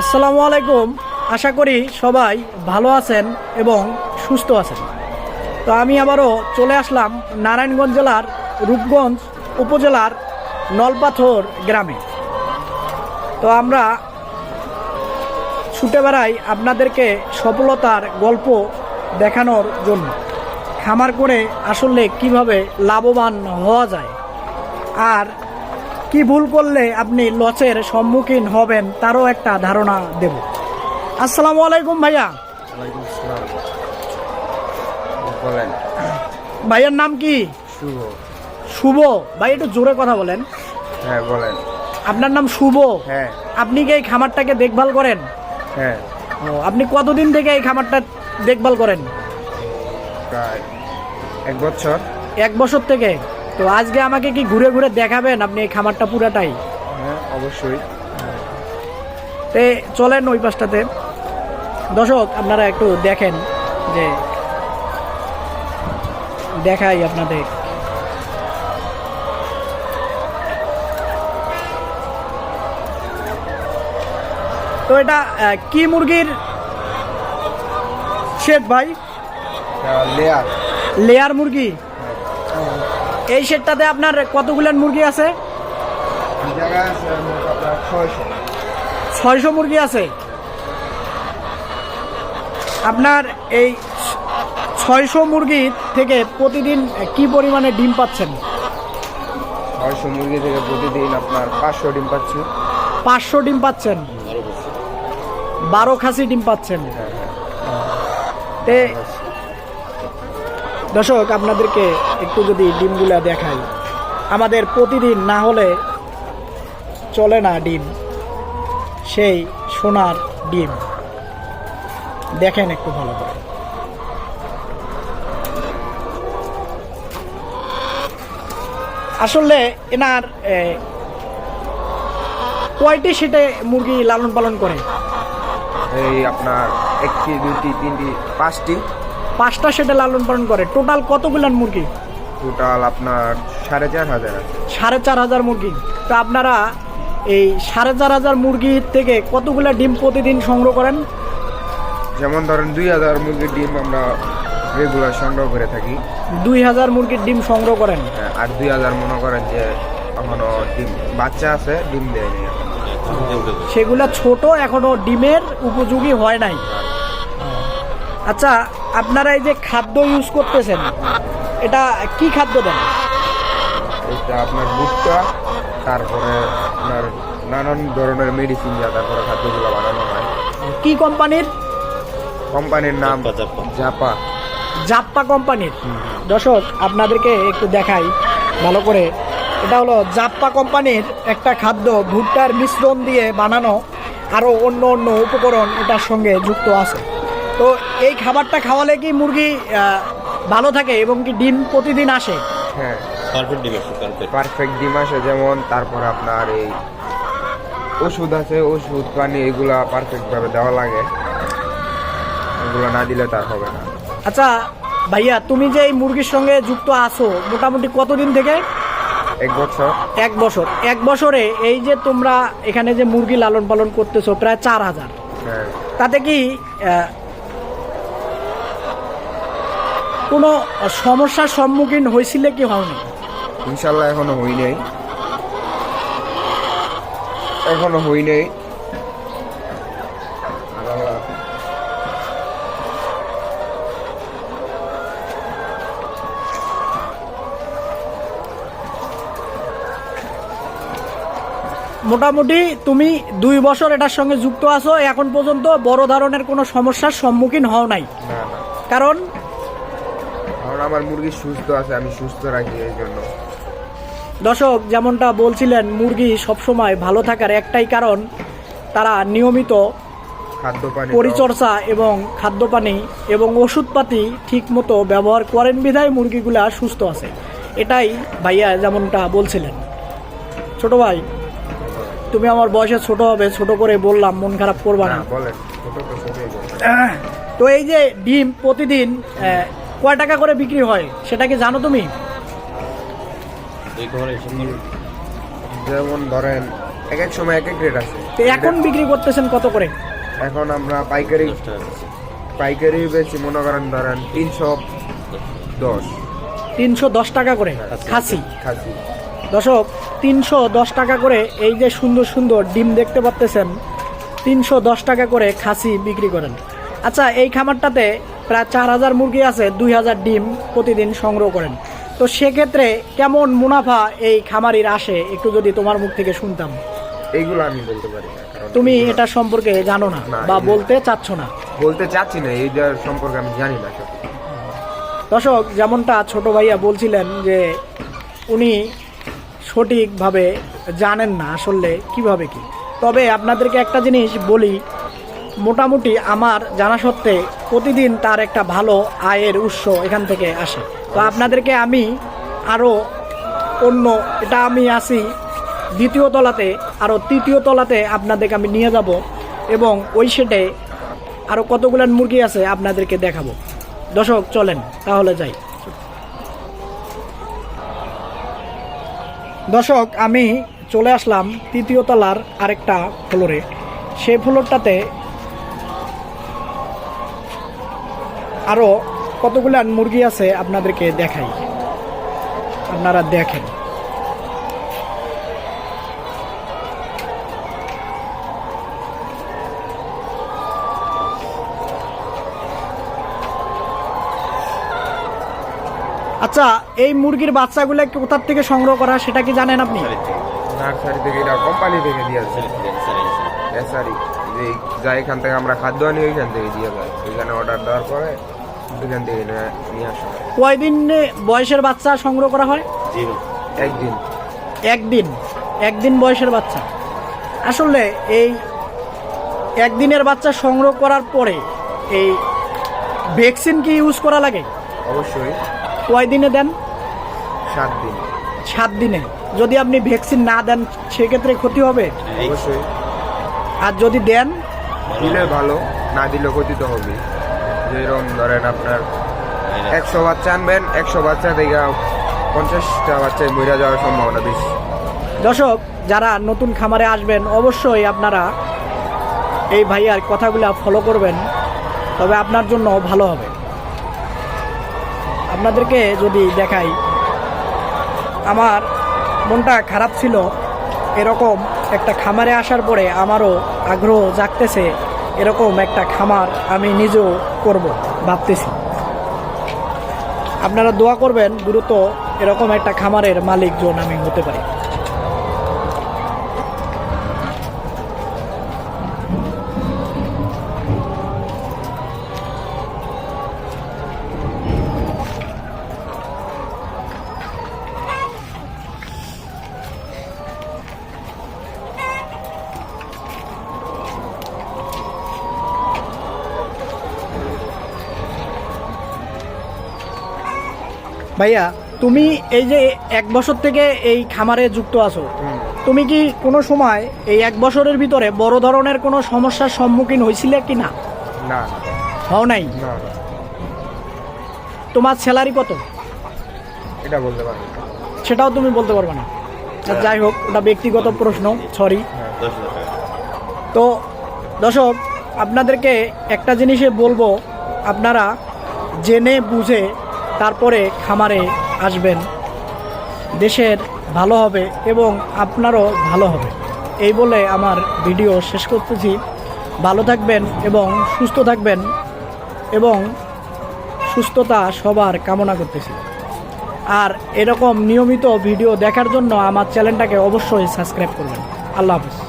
আসসালামু আলাইকুম। আশা করি সবাই ভালো আছেন এবং সুস্থ আছেন। তো আমি আবারও চলে আসলাম নারায়ণগঞ্জ জেলার রূপগঞ্জ উপজেলার নলপাথর গ্রামে। তো আমরা ছুটে বেড়াই আপনাদেরকে সফলতার গল্প দেখানোর জন্য। খামার করে আসলে কীভাবে লাভবান হওয়া যায়। আর কি ভুল করলে আপনি লসের সম্মুখীন হবেন তারও একটা ধারণা দেব। আসসালামু আলাইকুম ভাইয়া। বলেন? ভাইয়ার নাম কি? শুভ। শুভ। ভাই একটু জোরে কথা বলেন। হ্যাঁ বলেন। আপনার নাম শুভ? হ্যাঁ। আপনি কি এই খামারটাকে দেখভাল করেন? হ্যাঁ। ও আপনি কতদিন থেকে এই খামারটা দেখভাল করেন? প্রায় এক বছর। এক বছর থেকে? তো আজকে আমাকে কি ঘুরে ঘুরে দেখাবেন আপনি এই খামারটা পুরাটাই? হ্যাঁ অবশ্যই। তে চলেন ওই পাশটাতে। দর্শক আপনারা একটু দেখেন যে দেখাই আপনাদের। তো এটা কি মুরগির শেড ভাই? লেয়ার লেয়ার মুরগি? এই শেডটাতে আপনার কতগুলান মুরগি আছে? ছয়শো ছয়শো মুরগি আছে। আপনার এই ছয়শো মুরগি থেকে প্রতিদিন কি পরিমাণে ডিম পাচ্ছেন? ছয়শো মুরগি থেকে প্রতিদিন আপনার পাঁচশো ডিম পাচ্ছি। পাঁচশো ডিম পাচ্ছেন। বারো খাসি ডিম পাচ্ছেন। তে দর্শক, আপনাদেরকে একটু যদি ডিমগুলা দেখাই। আমাদের প্রতিদিন না হলে চলে না ডিম, সেই সোনার ডিম। দেখেন একটু ভালো করে। আসলে এনার কয়টি সেটে মুরগি লালন পালন করে? এই আপনার একটি দুটি তিনটি, পাঁচটি। পাঁচটা সেটে লালন পালন করে। টোটাল কতগুলান মুরগি? টোটাল আপনার সাড়ে চার হাজার সাড়ে চার হাজার মুরগি। তো আপনারা এই সাড়ে চার হাজার মুরগির থেকে কতগুলা ডিম প্রতিদিন সংগ্রহ করেন? যেমন ধরেন দুই হাজার মুরগির ডিম আমরা রেগুলার সংগ্রহ করে থাকি। দুই হাজার মুরগির ডিম সংগ্রহ করেন? হ্যাঁ, আর দুই হাজার মনে করেন যে এখনও ডিম বাচ্চা আছে ডিম দেয়নি সেগুলো সেগুলা ছোট এখনও ডিমের উপযোগী হয় নাই। আচ্ছা আপনারা এই যে খাদ্য ইউজ করতেছেন এটা কি খাদ্য দেন? এটা আপনার ভুট্টা তারপরে আপনার নানান ধরনের মেডিসিন যা তারপরে খাদ্যগুলো বানানো হয়। কি কোম্পানির? কোম্পানির নাম জাপা জাপ্পা। কোম্পানির? দর্শক আপনাদেরকে একটু দেখাই ভালো করে। এটা হলো জাপ্পা কোম্পানির একটা খাদ্য ভুট্টার মিশ্রণ দিয়ে বানানো আরও অন্য অন্য উপকরণ এটার সঙ্গে যুক্ত আছে। তো এই খাবারটা খাওয়ালে কি মুরগি ভালো থাকে এবং কি ডিম প্রতিদিন আসে? হ্যাঁ। পারফেক্ট ডিম আছে পারফেক্ট পারফেক্ট ডিম আসে যেমন তারপরে আপনার এই ওষুধ আছে ওষুধ পানি এগুলা পারফেক্টভাবে দেওয়া লাগে। এগুলো না দিলে তার হবে না। আচ্ছা ভাইয়া তুমি যে এই মুরগির সঙ্গে যুক্ত আছো মোটামুটি কতদিন থেকে? এক বছর। এক বছর। এক বছরে এই যে তোমরা এখানে যে মুরগি লালন পালন করতেছো প্রায় চার হাজার। হ্যাঁ। তাতে কি কোনো সমস্যার সম্মুখীন হয়েছিলে কি হয়নি ইনশাল্লাহ এখনও হই নাই। এখনও হই নাই। মোটামুটি তুমি দুই বছর এটার সঙ্গে যুক্ত আছো এখন পর্যন্ত বড় ধরনের কোনো সমস্যার সম্মুখীন হও নাই। কারণ কারণ আমার মুরগি সুস্থ আছে আমি সুস্থ রাখি এই জন্য। দর্শক যেমনটা বলছিলেন মুরগি সবসময় ভালো থাকার একটাই কারণ তারা নিয়মিত খাদ্য পানি পরিচর্যা এবং খাদ্যপানি এবং ওষুধপাতি ঠিক মতো ব্যবহার করেন বিধায় মুরগিগুলা সুস্থ আছে। এটাই ভাইয়া যেমনটা বলছিলেন। ছোট ভাই তুমি আমার বয়সে ছোট হবে ছোট করে বললাম মন খারাপ করবা না। তো এই যে ডিম প্রতিদিন কয় টাকা করে বিক্রি হয়? সেটা কি জানো তুমি? যেমন ধরেন এক এক সময় এক এক রেট আছে। তো এখন বিক্রি করতেছেন কত করে? এখন আমরা পাইকারি পাইকারি বেশি মনে করেন ধরেন তিনশো দশ। তিনশো দশ টাকা করে? খাসি? খাসি। দর্শক তিনশো দশ টাকা করে এই যে সুন্দর সুন্দর ডিম দেখতে পাচ্তেছেন তিনশো দশ টাকা করে খাসি বিক্রি করেন। আচ্ছা এই খামারটাতে প্রায় চার হাজার মুরগি আছে দুই হাজার ডিম প্রতিদিন সংগ্রহ করেন। তো সেক্ষেত্রে কেমন মুনাফা এই খামারির আসে? একটু যদি তোমার মুখ থেকে শুনতাম। এইগুলো আমি বলতে পারি না তুমি এটা সম্পর্কে জানো না বা বলতে চাচ্ছ না। বলতে চাচ্ছি না এইটার সম্পর্কে আমি জানি না দর্শক যেমনটা ছোট ভাইয়া বলছিলেন যে উনি সঠিকভাবে জানেন না আসলে কীভাবে কি। তবে আপনাদেরকে একটা জিনিস বলি মোটামুটি আমার জানা সত্ত্বে প্রতিদিন তার একটা ভালো আয়ের উৎস এখান থেকে আসে। তো আপনাদেরকে আমি আরও অন্য, এটা আমি আসি দ্বিতীয় তলাতে, আরও তৃতীয় তলাতে আপনাদেরকে আমি নিয়ে যাব এবং ওই সেটে আরও কতগুলো মুরগি আছে আপনাদেরকে দেখাবো। দর্শক, চলেন, তাহলে যাই। দর্শক, আমি চলে আসলাম তৃতীয় তলার আরেকটা ফ্লোরে সেই ফ্লোরটাতে আরও কতগুলো মুরগি আছে আপনাদেরকে দেখাই। আপনারা দেখেন। আচ্ছা এই মুরগির বাচ্চাগুলো কোথার থেকে সংগ্রহ করা সেটা কি জানেন আপনি? নার্সারি থেকে। এটা কোম্পানি থেকে দিয়েছে নার্সারি যে যা এখান থেকে আমরা খাদ্য আনি ওইখান থেকে দিয়ে যায়। ওইখানে অর্ডার দেওয়ার পরে থেকে নিয়ে আসা। কয়দিন বয়সের বাচ্চা সংগ্রহ করা হয়? একদিন। একদিন। একদিন বয়সের বাচ্চা। আসলে এই একদিনের বাচ্চা সংগ্রহ করার পরে এই ভ্যাকসিন কি ইউজ করা লাগে? অবশ্যই। কয় দিনে? দেন সাত দিন। সাত দিনে। যদি আপনি ভ্যাকসিন না দেন সেক্ষেত্রে ক্ষতি হবে? অবশ্যই। আর যদি দেন? দিলে ভালো না দিলে ক্ষতি তো হবে যেরকম ধরেন আপনার একশো বাচ্চা আনবেন একশো বাচ্চা থেকে পঞ্চাশটা বাচ্চায় মরে যাওয়ার সম্ভাবনা বেশি। দর্শক যারা নতুন খামারে আসবেন অবশ্যই আপনারা এই ভাইয়ার কথাগুলো ফলো করবেন তবে আপনার জন্য ভালো হবে। আপনাদেরকে যদি দেখাই আমার মনটা খারাপ ছিল এরকম একটা খামারে আসার পরে আমারও আগ্রহ জাগতেছে। এরকম একটা খামার আমি নিজেও করব, ভাবতেছি। আপনারা দোয়া করবেন, দ্রুত এরকম একটা খামারের মালিক জন আমি হতে পারি। ভাইয়া তুমি এই যে এক বছর থেকে এই খামারে যুক্ত আছো তুমি কি কোনো সময় এই এক বছরের ভিতরে বড় ধরনের কোনো সমস্যার সম্মুখীন হয়েছিলে কি না? না। হও নাই? তোমার স্যালারি কত? এটা বলতে সেটাও তুমি বলতে পারবে না। যাই হোক ওটা ব্যক্তিগত প্রশ্ন সরি তো দর্শক আপনাদেরকে একটা জিনিসে বলব আপনারা জেনে বুঝে তারপরে খামারে আসবেন। দেশের ভালো হবে এবং আপনারও ভালো হবে। এই বলে আমার ভিডিও শেষ করতেছি। ভালো থাকবেন এবং সুস্থ থাকবেন এবং সুস্থতা সবার কামনা করতেছি। আর এরকম নিয়মিত ভিডিও দেখার জন্য আমার চ্যানেলটাকে অবশ্যই সাবস্ক্রাইব করবেন। আল্লাহ হাফিজ।